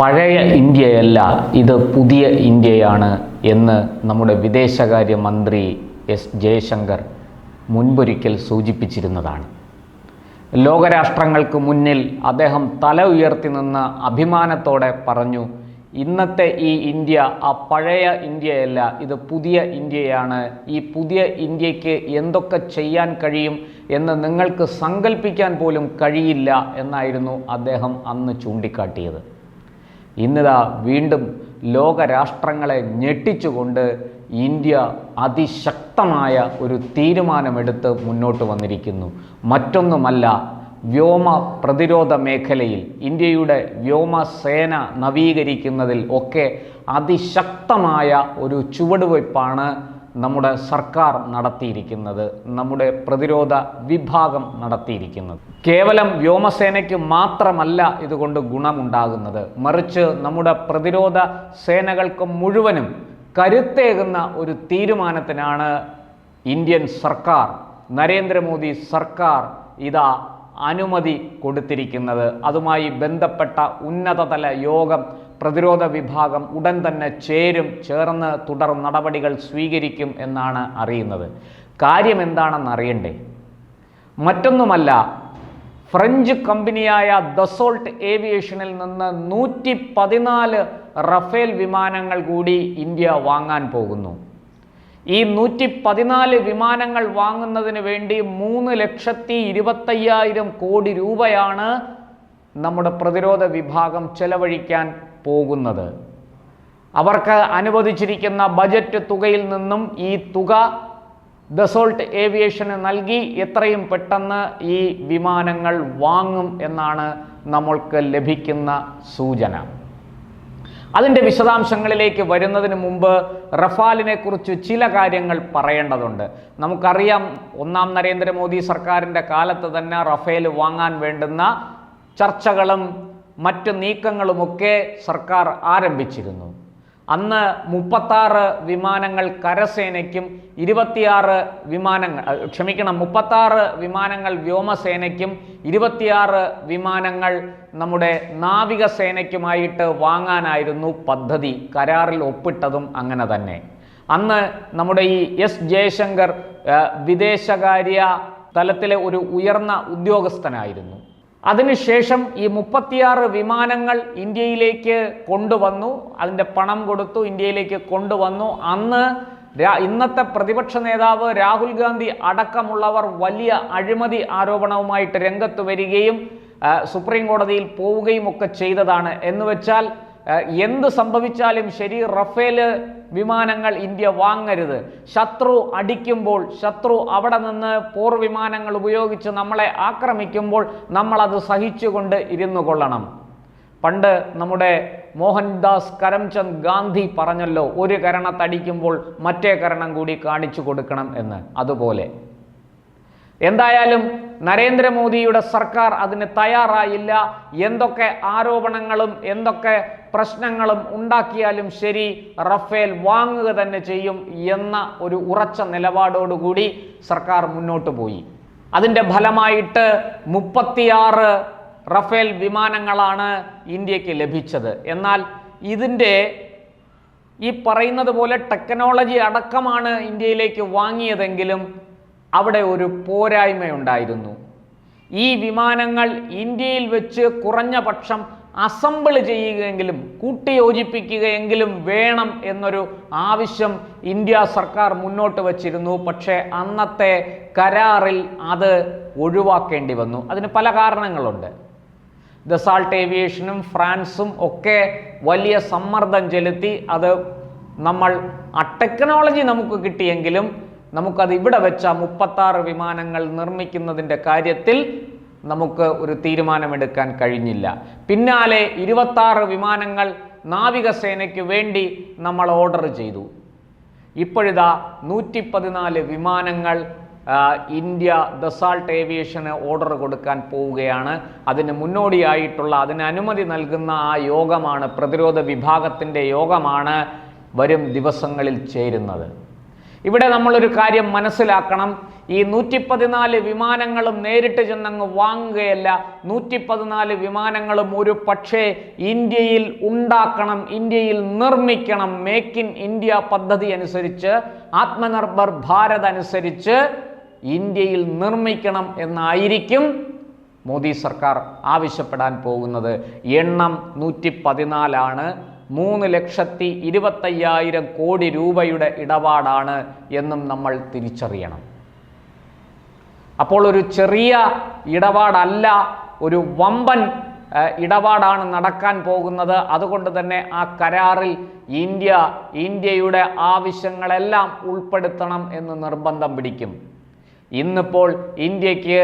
പഴയ ഇന്ത്യയല്ല ഇത് പുതിയ ഇന്ത്യയാണ് എന്ന് നമ്മുടെ വിദേശകാര്യ മന്ത്രി എസ് ജയശങ്കർ മുൻപൊരിക്കൽ സൂചിപ്പിച്ചിരുന്നതാണ്. ലോകരാഷ്ട്രങ്ങൾക്ക് മുന്നിൽ അദ്ദേഹം തല ഉയർത്തി നിന്ന് അഭിമാനത്തോടെ പറഞ്ഞു ഇന്നത്തെ ഈ ഇന്ത്യ ആ പഴയ ഇന്ത്യയല്ല ഇത് പുതിയ ഇന്ത്യയാണ്. ഈ പുതിയ ഇന്ത്യയ്ക്ക് എന്തൊക്കെ ചെയ്യാൻ കഴിയും എന്ന് നിങ്ങൾക്ക് സങ്കല്പിക്കാൻ പോലും കഴിയില്ല എന്നായിരുന്നു അദ്ദേഹം അന്ന് ചൂണ്ടിക്കാട്ടിയത്. ഇന്നിതാ വീണ്ടും ലോകരാഷ്ട്രങ്ങളെ ഞെട്ടിച്ചുകൊണ്ട് ഇന്ത്യ അതിശക്തമായ ഒരു തീരുമാനമെടുത്ത് മുന്നോട്ട് വന്നിരിക്കുന്നു. മറ്റൊന്നുമല്ല വ്യോമ പ്രതിരോധ മേഖലയിൽ ഇന്ത്യയുടെ വ്യോമസേന നവീകരിക്കുന്നതിൽ ഒക്കെ അതിശക്തമായ ഒരു ചുവടുവയ്പ്പാണ് നമ്മുടെ സർക്കാർ നടത്തിയിരിക്കുന്നത് നമ്മുടെ പ്രതിരോധ വിഭാഗം നടത്തിയിരിക്കുന്നത്. കേവലം വ്യോമസേനയ്ക്ക് മാത്രമല്ല ഇതുകൊണ്ട് ഗുണമുണ്ടാകുന്നത്. മറിച്ച് നമ്മുടെ പ്രതിരോധ സേനകൾക്ക് മുഴുവനും കരുത്തേകുന്ന ഒരു തീരുമാനത്തിനാണ് ഇന്ത്യൻ സർക്കാർ നരേന്ദ്രമോദി സർക്കാർ ഇതാ അനുമതി കൊടുത്തിരിക്കുന്നത്. അതുമായി ബന്ധപ്പെട്ട ഉന്നതതല യോഗം പ്രതിരോധ വിഭാഗം ഉടൻ തന്നെ ചേരും ചേർന്ന് തുടർ നടപടികൾ സ്വീകരിക്കും എന്നാണ് അറിയുന്നത്. കാര്യം എന്താണെന്ന് അറിയണ്ടേ? മറ്റൊന്നുമല്ല ഫ്രഞ്ച് കമ്പനിയായ ദസോൾട്ട് ഏവിയേഷനിൽ നിന്ന് നൂറ്റി പതിനാല് റഫേൽ വിമാനങ്ങൾ കൂടി ഇന്ത്യ വാങ്ങാൻ പോകുന്നു. ഈ നൂറ്റി പതിനാല് വിമാനങ്ങൾ വാങ്ങുന്നതിന് വേണ്ടി മൂന്ന് ലക്ഷത്തി ഇരുപത്തയ്യായിരം കോടി രൂപയാണ് നമ്മുടെ പ്രതിരോധ വിഭാഗം ചെലവഴിക്കാൻ പോകുന്നത്. അവർക്ക് അനുവദിച്ചിരിക്കുന്ന ബജറ്റ് തുകയിൽ നിന്നും ഈ തുക ദസോൾട്ട് ഏവിയേഷന് നൽകി എത്രയും പെട്ടെന്ന് ഈ വിമാനങ്ങൾ വാങ്ങും എന്നാണ് നമ്മൾക്ക് ലഭിക്കുന്ന സൂചന. അതിന്റെ വിശദാംശങ്ങളിലേക്ക് വരുന്നതിന് മുമ്പ് റഫാലിനെ കുറിച്ച് ചില കാര്യങ്ങൾ പറയേണ്ടതുണ്ട്. നമുക്കറിയാം ഒന്നാം നരേന്ദ്രമോദി സർക്കാരിന്റെ കാലത്ത് തന്നെ റഫേൽ വാങ്ങാൻ വേണ്ടുന്ന ചർച്ചകളും മറ്റ് നീക്കങ്ങളുമൊക്കെ സർക്കാർ ആരംഭിച്ചിരുന്നു. അന്ന് മുപ്പത്താറ് വിമാനങ്ങൾ കരസേനയ്ക്കും ഇരുപത്തിയാറ് വിമാനങ്ങൾ ക്ഷമിക്കണം മുപ്പത്താറ് വിമാനങ്ങൾ വ്യോമസേനയ്ക്കും ഇരുപത്തിയാറ് വിമാനങ്ങൾ നമ്മുടെ നാവികസേനയ്ക്കുമായിട്ട് വാങ്ങാനായിരുന്നു പദ്ധതി. കരാറിൽ ഒപ്പിട്ടതും അങ്ങനെ തന്നെ. അന്ന് നമ്മുടെ ഈ എസ് ജയശങ്കർ വിദേശകാര്യ തലത്തിലെ ഒരു ഉയർന്ന ഉദ്യോഗസ്ഥനായിരുന്നു. അതിനുശേഷം ഈ മുപ്പത്തിയാറ് വിമാനങ്ങൾ ഇന്ത്യയിലേക്ക് കൊണ്ടുവന്നു അതിന്റെ പണം കൊടുത്തു ഇന്ത്യയിലേക്ക് കൊണ്ടുവന്നു. അന്ന് ഇന്നത്തെ പ്രതിപക്ഷ നേതാവ് രാഹുൽ ഗാന്ധി അടക്കമുള്ളവർ വലിയ അഴിമതി ആരോപണവുമായിട്ട് രംഗത്ത് വരികയും സുപ്രീം കോടതിയിൽ പോവുകയും ഒക്കെ ചെയ്തതാണ്. എന്ന് വെച്ചാൽ എന്ത് സംഭവിച്ചാലും ശരി റഫേൽ വിമാനങ്ങൾ ഇന്ത്യ വാങ്ങരുത്. ശത്രു അടിക്കുമ്പോൾ ശത്രു അവിടെ നിന്ന് പോർ വിമാനങ്ങൾ ഉപയോഗിച്ച് നമ്മളെ ആക്രമിക്കുമ്പോൾ നമ്മളത് സഹിച്ചുകൊണ്ട് ഇരുന്നു കൊള്ളണം. പണ്ട് നമ്മുടെ മോഹൻദാസ് കരംചന്ദ് ഗാന്ധി പറഞ്ഞല്ലോ ഒരു കരണത്തടിക്കുമ്പോൾ മറ്റേ കരണം കൂടി കാണിച്ചു കൊടുക്കണം എന്ന്. അതുപോലെ. എന്തായാലും നരേന്ദ്രമോദിയുടെ സർക്കാർ അതിന് തയ്യാറായില്ല. എന്തൊക്കെ ആരോപണങ്ങളും എന്തൊക്കെ പ്രശ്നങ്ങളും ഉണ്ടാക്കിയാലും ശരി റഫേൽ വാങ്ങുക തന്നെ ചെയ്യും എന്ന ഒരു ഉറച്ച നിലപാടോടുകൂടി സർക്കാർ മുന്നോട്ട് പോയി. അതിന്റെ ഫലമായിട്ട് മുപ്പത്തിയാറ് റഫേൽ വിമാനങ്ങളാണ് ഇന്ത്യയ്ക്ക് ലഭിച്ചത്. എന്നാൽ ഇതിന്റെ ഈ പറയുന്നത് പോലെ ടെക്നോളജി അടക്കമാണ് ഇന്ത്യയിലേക്ക് വാങ്ങിയതെങ്കിലും അവിടെ ഒരു പോരായ്മയുണ്ടായിരുന്നു ഈ വിമാനങ്ങൾ ഇന്ത്യയിൽ വെച്ച് കുറഞ്ഞ പക്ഷം അസംബിൾ ചെയ്യുകയെങ്കിലും കൂട്ടിയോജിപ്പിക്കുകയെങ്കിലും വേണം എന്നൊരു ആവശ്യം ഇന്ത്യ സർക്കാർ മുന്നോട്ട് വച്ചിരുന്നു. പക്ഷേ അന്നത്തെ കരാറിൽ അത് ഒഴിവാക്കേണ്ടി വന്നു. അതിന് പല കാരണങ്ങളുണ്ട്. ദസാൾട്ട് ഏവിയേഷനും ഫ്രാൻസും ഒക്കെ വലിയ സമ്മർദ്ദം ചെലുത്തി അത് നമ്മൾ ആ ടെക്നോളജി നമുക്ക് കിട്ടിയെങ്കിലും നമുക്കത് ഇവിടെ വെച്ച മുപ്പത്താറ് വിമാനങ്ങൾ നിർമ്മിക്കുന്നതിന്റെ കാര്യത്തിൽ നമുക്ക് ഒരു തീരുമാനമെടുക്കാൻ കഴിഞ്ഞില്ല. പിന്നാലെ ഇരുപത്താറ് വിമാനങ്ങൾ നാവികസേനയ്ക്ക് വേണ്ടി നമ്മൾ ഓർഡർ ചെയ്തു. ഇപ്പോഴിതാ നൂറ്റി പതിനാല് വിമാനങ്ങൾ ഇന്ത്യ ദസാൾട്ട് ഏവിയേഷന് ഓർഡർ കൊടുക്കാൻ പോവുകയാണ്. അതിന് മുന്നോടിയായിട്ടുള്ള അതിന് അനുമതി നൽകുന്ന ആ യോഗമാണ് പ്രതിരോധ വിഭാഗത്തിന്റെ യോഗമാണ് വരും ദിവസങ്ങളിൽ ചേരുന്നത്. ഇവിടെ നമ്മളൊരു കാര്യം മനസ്സിലാക്കണം. ഈ നൂറ്റി പതിനാല് വിമാനങ്ങളും നേരിട്ട് ചെന്നങ്ങ് വാങ്ങുകയല്ല നൂറ്റി പതിനാല് വിമാനങ്ങളും ഒരു പക്ഷേ ഇന്ത്യയിൽ ഉണ്ടാക്കണം ഇന്ത്യയിൽ നിർമ്മിക്കണം മേക്ക് ഇൻ ഇന്ത്യ പദ്ധതി അനുസരിച്ച് ആത്മനിർഭർ ഭാരത് അനുസരിച്ച് ഇന്ത്യയിൽ നിർമ്മിക്കണം എന്നായിരിക്കും മോദി സർക്കാർ ആവശ്യപ്പെടാൻ പോകുന്നത്. എണ്ണം നൂറ്റി പതിനാലാണ് മൂന്ന് ലക്ഷത്തി ഇരുപത്തയ്യായിരം കോടി രൂപയുടെ ഇടപാടാണ് എന്നും നമ്മൾ തിരിച്ചറിയണം. അപ്പോൾ ഒരു ചെറിയ ഇടപാടല്ല ഒരു വമ്പൻ ഇടപാടാണ് നടക്കാൻ പോകുന്നത്. അതുകൊണ്ട് തന്നെ ആ കരാറിൽ ഇന്ത്യ ഇന്ത്യയുടെ ആവശ്യങ്ങളെല്ലാം ഉൾപ്പെടുത്തണം എന്ന് നിർബന്ധം പിടിക്കും. ഇന്നിപ്പോൾ ഇന്ത്യയ്ക്ക്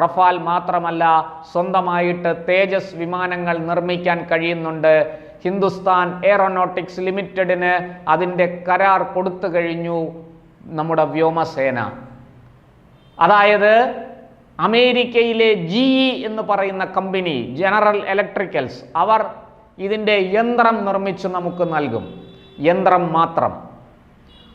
റഫാൽ മാത്രമല്ല സ്വന്തമായിട്ട് തേജസ് വിമാനങ്ങൾ നിർമ്മിക്കാൻ കഴിയുന്നുണ്ട്. ഹിന്ദുസ്ഥാൻ എയറോനോട്ടിക്സ് ലിമിറ്റഡിന് അതിന്റെ കരാർ കൊടുത്തു കഴിഞ്ഞു നമ്മുടെ വ്യോമസേന. അതായത് അമേരിക്കയിലെ ജി ഇ എന്ന് പറയുന്ന കമ്പനി ജനറൽ ഇലക്ട്രിക്കൽസ് അവർ ഇതിന്റെ യന്ത്രം നിർമ്മിച്ച് നമുക്ക് നൽകും. യന്ത്രം മാത്രം.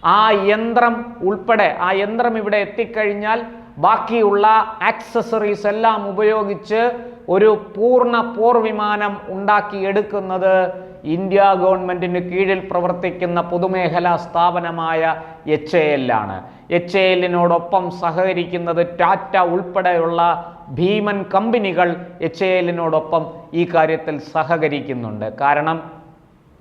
ആ യന്ത്രം ഉൾപ്പെടെ ആ യന്ത്രം ഇവിടെ എത്തിക്കഴിഞ്ഞാൽ ബാക്കിയുള്ള ആക്സസറീസ് എല്ലാം ഉപയോഗിച്ച് ഒരു പൂർണ പോർ വിമാനം ഉണ്ടാക്കിയെടുക്കുന്നത് ഇന്ത്യ ഗവൺമെന്റിന് കീഴിൽ പ്രവർത്തിക്കുന്ന പൊതുമേഖലാ സ്ഥാപനമായ എച്ച് എ എല്ലാണ്. എച്ച് എ എല്ലിനോടൊപ്പം സഹകരിക്കുന്നത് ടാറ്റ ഉൾപ്പെടെയുള്ള ഭീമൻ കമ്പനികൾ എച്ച് എ എല്ലിനോടൊപ്പം ഈ കാര്യത്തിൽ സഹകരിക്കുന്നുണ്ട്. കാരണം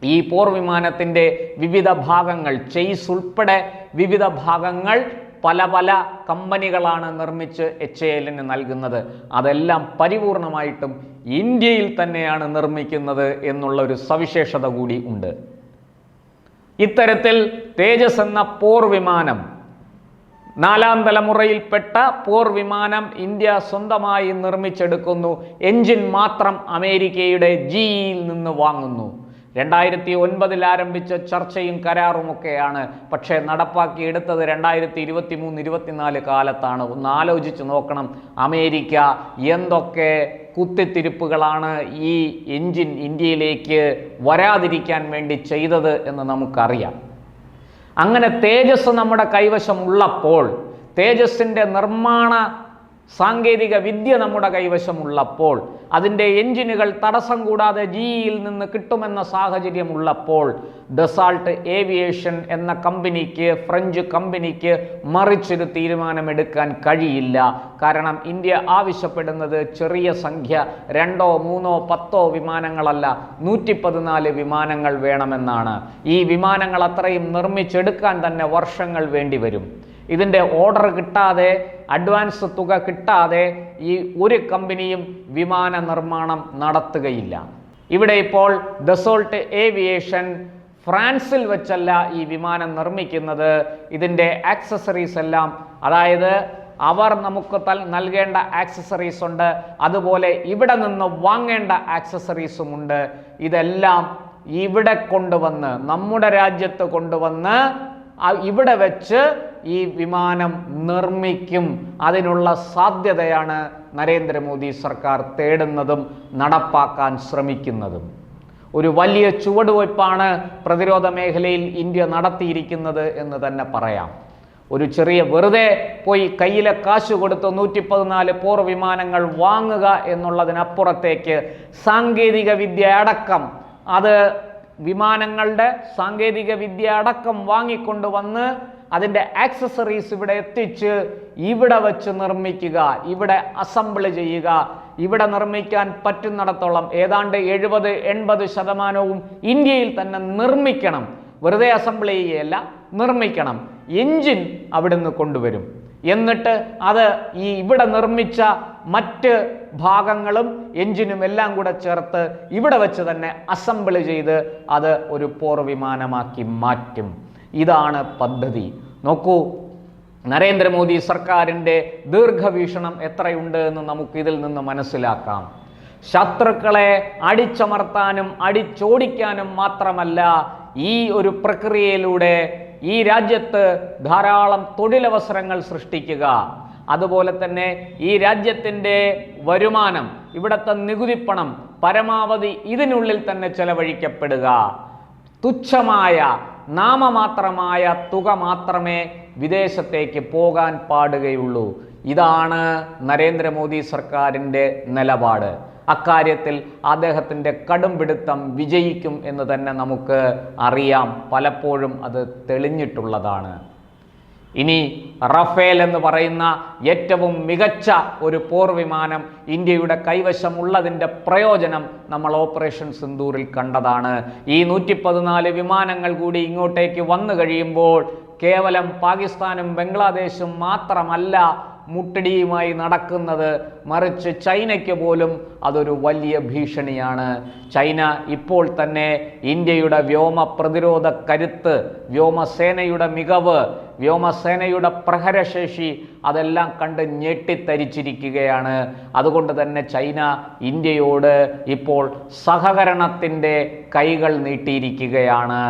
ഈ പോർ വിമാനത്തിന്റെ വിവിധ ഭാഗങ്ങൾ ചെയ്സ് ഉൾപ്പെടെ വിവിധ ഭാഗങ്ങൾ പല പല കമ്പനികളാണ് നിർമ്മിച്ച് എച്ച് എല്ലിന് നൽകുന്നത്. അതെല്ലാം പരിപൂർണമായിട്ടും ഇന്ത്യയിൽ തന്നെയാണ് നിർമ്മിക്കുന്നത് എന്നുള്ള ഒരു സവിശേഷത കൂടി ഉണ്ട്. ഇത്തരത്തിൽ തേജസ് എന്ന പോർ വിമാനം നാലാം തലമുറയിൽപ്പെട്ട പോർ വിമാനം ഇന്ത്യ സ്വന്തമായി നിർമ്മിച്ചെടുക്കുന്നു. എഞ്ചിൻ മാത്രം അമേരിക്കയുടെ ജിയിൽ നിന്ന് വാങ്ങുന്നു. രണ്ടായിരത്തി ഒൻപതിൽ ആരംഭിച്ച ചർച്ചയും കരാറുമൊക്കെയാണ് പക്ഷേ നടപ്പാക്കി എടുത്തത് രണ്ടായിരത്തി ഇരുപത്തി മൂന്ന് ഇരുപത്തിനാല് കാലത്താണ്. ഒന്ന് ആലോചിച്ച് നോക്കണം. അമേരിക്ക എന്തൊക്കെ കുത്തിത്തിരിപ്പുകളാണ് ഈ എഞ്ചിൻ ഇന്ത്യയിലേക്ക് വരാതിരിക്കാൻ വേണ്ടി ചെയ്തത് എന്ന് നമുക്കറിയാം. അങ്ങനെ തേജസ് നമ്മുടെ കൈവശമുള്ളപ്പോൾ തേജസ്സിന്റെ നിർമ്മാണ സാങ്കേതിക വിദ്യ നമ്മുടെ കൈവശമുള്ളപ്പോൾ അതിന്റെ എഞ്ചിനുകൾ തടസ്സം കൂടാതെ ജിയിൽ നിന്ന് കിട്ടുമെന്ന സാഹചര്യമുള്ളപ്പോൾ ഡെസാൾട്ട് ഏവിയേഷൻ എന്ന കമ്പനിക്ക് ഫ്രഞ്ച് കമ്പനിക്ക് മറിച്ചൊരു തീരുമാനമെടുക്കാൻ കഴിയില്ല. കാരണം ഇന്ത്യ ആവശ്യപ്പെടുന്നത് ചെറിയ സംഖ്യ രണ്ടോ മൂന്നോ പത്തോ വിമാനങ്ങളല്ല നൂറ്റി പതിനാല് വിമാനങ്ങൾ വേണമെന്നാണ്. ഈ വിമാനങ്ങൾ അത്രയും നിർമ്മിച്ചെടുക്കാൻ തന്നെ വർഷങ്ങൾ വേണ്ടിവരും. ഇതിന്റെ ഓർഡർ കിട്ടാതെ അഡ്വാൻസ് തുക കിട്ടാതെ ഈ ഒരു കമ്പനിയും വിമാന നിർമ്മാണം നടത്തുകയില്ല. ഇവിടെ ഇപ്പോൾ ദസോൾട്ട് ഏവിയേഷൻ ഫ്രാൻസിൽ വെച്ചല്ല ഈ വിമാനം നിർമ്മിക്കുന്നത്. ഇതിന്റെ ആക്സസറീസ് എല്ലാം അതായത് അവർ നമുക്ക് തൽ നൽകേണ്ട ആക്സസറീസ് ഉണ്ട് അതുപോലെ ഇവിടെ നിന്ന് വാങ്ങേണ്ട ആക്സസറീസും ഉണ്ട്. ഇതെല്ലാം ഇവിടെ കൊണ്ടുവന്ന് നമ്മുടെ രാജ്യത്ത് കൊണ്ടുവന്ന് ഇവിടെ വെച്ച് ഈ വിമാനം നിർമ്മിക്കും അതിനുള്ള സാധ്യതയാണ് നരേന്ദ്രമോദി സർക്കാർ തേടുന്നതും നടപ്പാക്കാൻ ശ്രമിക്കുന്നതും. ഒരു വലിയ ചുവടുവയ്പ്പാണ് പ്രതിരോധ മേഖലയിൽ ഇന്ത്യ നടത്തിയിരിക്കുന്നത് എന്ന് തന്നെ പറയാം. ഒരു ചെറിയ വെറുതെ പോയി കയ്യിലെ കാശ് കൊടുത്ത് നൂറ്റി പതിനാല് പോർ വിമാനങ്ങൾ വാങ്ങുക എന്നുള്ളതിനപ്പുറത്തേക്ക് സാങ്കേതിക വിദ്യ അടക്കം അത് വിമാനങ്ങളുടെ സാങ്കേതിക വിദ്യ അടക്കം വാങ്ങിക്കൊണ്ടുവന്ന് അതിന്റെ ആക്സസറീസ് ഇവിടെ എത്തിച്ച് ഇവിടെ വച്ച് നിർമ്മിക്കുക ഇവിടെ അസംബിൾ ചെയ്യുക. ഇവിടെ നിർമ്മിക്കാൻ പറ്റുന്നിടത്തോളം ഏതാണ്ട് എഴുപത് എൺപത് ശതമാനവും ഇന്ത്യയിൽ തന്നെ നിർമ്മിക്കണം. വെറുതെ അസംബിൾ ചെയ്യുകയല്ല നിർമ്മിക്കണം. എഞ്ചിൻ അവിടുന്ന് കൊണ്ടുവരും. എന്നിട്ട് അത് ഈ ഇവിടെ നിർമ്മിച്ച മറ്റ് ഭാഗങ്ങളും എഞ്ചിനും എല്ലാം കൂടെ ചേർത്ത് ഇവിടെ വെച്ച് തന്നെ അസംബിൾ ചെയ്ത് അത് ഒരു പോർ വിമാനമാക്കി മാറ്റും. ഇതാണ് പദ്ധതി. നോക്കൂ നരേന്ദ്രമോദി സർക്കാരിന്റെ ദീർഘവീക്ഷണം എത്രയുണ്ട് എന്ന് നമുക്ക് ഇതിൽ നിന്ന് മനസ്സിലാക്കാം. ശത്രുക്കളെ അടിച്ചമർത്താനും അടിച്ചോടിക്കാനും മാത്രമല്ല ഈ ഒരു പ്രക്രിയയിലൂടെ ഈ രാജ്യത്ത് ധാരാളം തൊഴിലവസരങ്ങൾ സൃഷ്ടിക്കുക. അതുപോലെ തന്നെ ഈ രാജ്യത്തിന്റെ വരുമാനം ഇവിടുത്തെ നികുതിപ്പണം പരമാവധി ഇതിനുള്ളിൽ തന്നെ ചെലവഴിക്കപ്പെടുക. തുച്ഛമായ നാമമാത്രമായ തുക മാത്രമേ വിദേശത്തേക്ക് പോകാൻ പാടുകയുള്ളൂ. ഇതാണ് നരേന്ദ്രമോദി സർക്കാരിന്റെ നിലപാട്. അക്കാര്യത്തിൽ അദ്ദേഹത്തിന്റെ കടും പിടുത്തം വിജയിക്കും എന്ന് തന്നെ നമുക്ക് അറിയാം. പലപ്പോഴും അത് തെളിഞ്ഞിട്ടുള്ളതാണ്. ഇനി റഫേൽ എന്ന് പറയുന്ന ഏറ്റവും മികച്ച ഒരു പോർ വിമാനം ഇന്ത്യയുടെ കൈവശമുള്ളതിന്റെ പ്രയോജനം നമ്മൾ ഓപ്പറേഷൻ സിന്ദൂറിൽ കണ്ടതാണ്. ഈ നൂറ്റി പതിനാല് വിമാനങ്ങൾ കൂടി ഇങ്ങോട്ടേക്ക് വന്നു കഴിയുമ്പോൾ കേവലം പാകിസ്ഥാനും ബംഗ്ലാദേശും മാത്രമല്ല മുട്ടടിയുമായി നടക്കുന്നത്. മറിച്ച് ചൈനയ്ക്ക് പോലും അതൊരു വലിയ ഭീഷണിയാണ്. ചൈന ഇപ്പോൾ തന്നെ ഇന്ത്യയുടെ വ്യോമ പ്രതിരോധ കരുത്ത് വ്യോമസേനയുടെ മികവ് വ്യോമസേനയുടെ പ്രഹരശേഷി അതെല്ലാം കണ്ട് ഞെട്ടിത്തരിച്ചിരിക്കുകയാണ്. അതുകൊണ്ട് തന്നെ ചൈന ഇന്ത്യയോട് ഇപ്പോൾ സഹകരണത്തിന്റെ കൈകൾ നീട്ടിയിരിക്കുകയാണ്.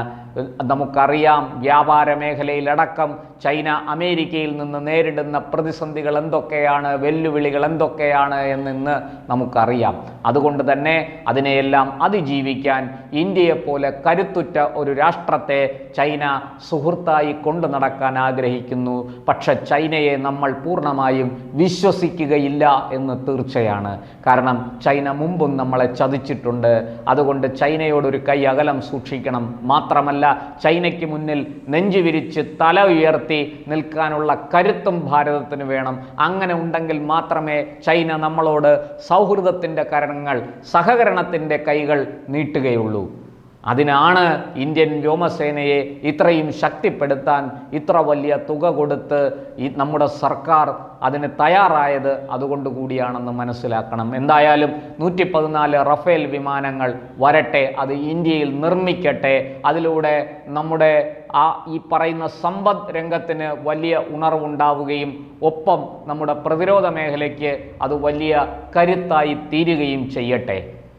നമുക്കറിയാം വ്യാപാര മേഖലയിലടക്കം ചൈന അമേരിക്കയിൽ നിന്ന് നേരിടുന്ന പ്രതിസന്ധികൾ എന്തൊക്കെയാണ് വെല്ലുവിളികൾ എന്തൊക്കെയാണ് എന്നിന്ന് നമുക്കറിയാം. അതുകൊണ്ട് തന്നെ അതിനെയെല്ലാം അതിജീവിക്കാൻ ഇന്ത്യയെപ്പോലെ കരുത്തുറ്റ ഒരു രാഷ്ട്രത്തെ ചൈന സുഹൃത്തായി കൊണ്ടു നടക്കാൻ ആഗ്രഹിക്കുന്നു. പക്ഷെ ചൈനയെ നമ്മൾ പൂർണമായും വിശ്വസിക്കുകയില്ല എന്ന് തീർച്ചയാണ്. കാരണം ചൈന മുമ്പും നമ്മളെ ചതിച്ചിട്ടുണ്ട്. അതുകൊണ്ട് ചൈനയോടൊരു കൈ അകലം സൂക്ഷിക്കണം. മാത്രമല്ല ചൈനയ്ക്ക് മുന്നിൽ നെഞ്ചുവിരിച്ച് തല ഉയർത്തി നിൽക്കാനുള്ള കരുത്തും ഭാരതത്തിന് വേണം. അങ്ങനെ ഉണ്ടെങ്കിൽ മാത്രമേ ചൈന നമ്മളോട് സൗഹൃദത്തിന്റെ കരണങ്ങൾ സഹകരണത്തിന്റെ കൈകൾ നീട്ടുകയുള്ളൂ. അതിനാണ് ഇന്ത്യൻ വ്യോമസേനയെ ഇത്രയും ശക്തിപ്പെടുത്താൻ ഇത്ര വലിയ തുക കൊടുത്ത് ഈ നമ്മുടെ സർക്കാർ അതിന് തയ്യാറായത് അതുകൊണ്ട് കൂടിയാണെന്ന് മനസ്സിലാക്കണം. എന്തായാലും നൂറ്റി പതിനാല് റഫേൽ വിമാനങ്ങൾ വരട്ടെ അത് ഇന്ത്യയിൽ നിർമ്മിക്കട്ടെ. അതിലൂടെ നമ്മുടെ ആ ഈ പറയുന്ന സമ്പദ് രംഗത്തിന് വലിയ ഉണർവുണ്ടാവുകയും ഒപ്പം നമ്മുടെ പ്രതിരോധ മേഖലയ്ക്ക് അത് വലിയ കരുത്തായി തീരുകയും ചെയ്യട്ടെ.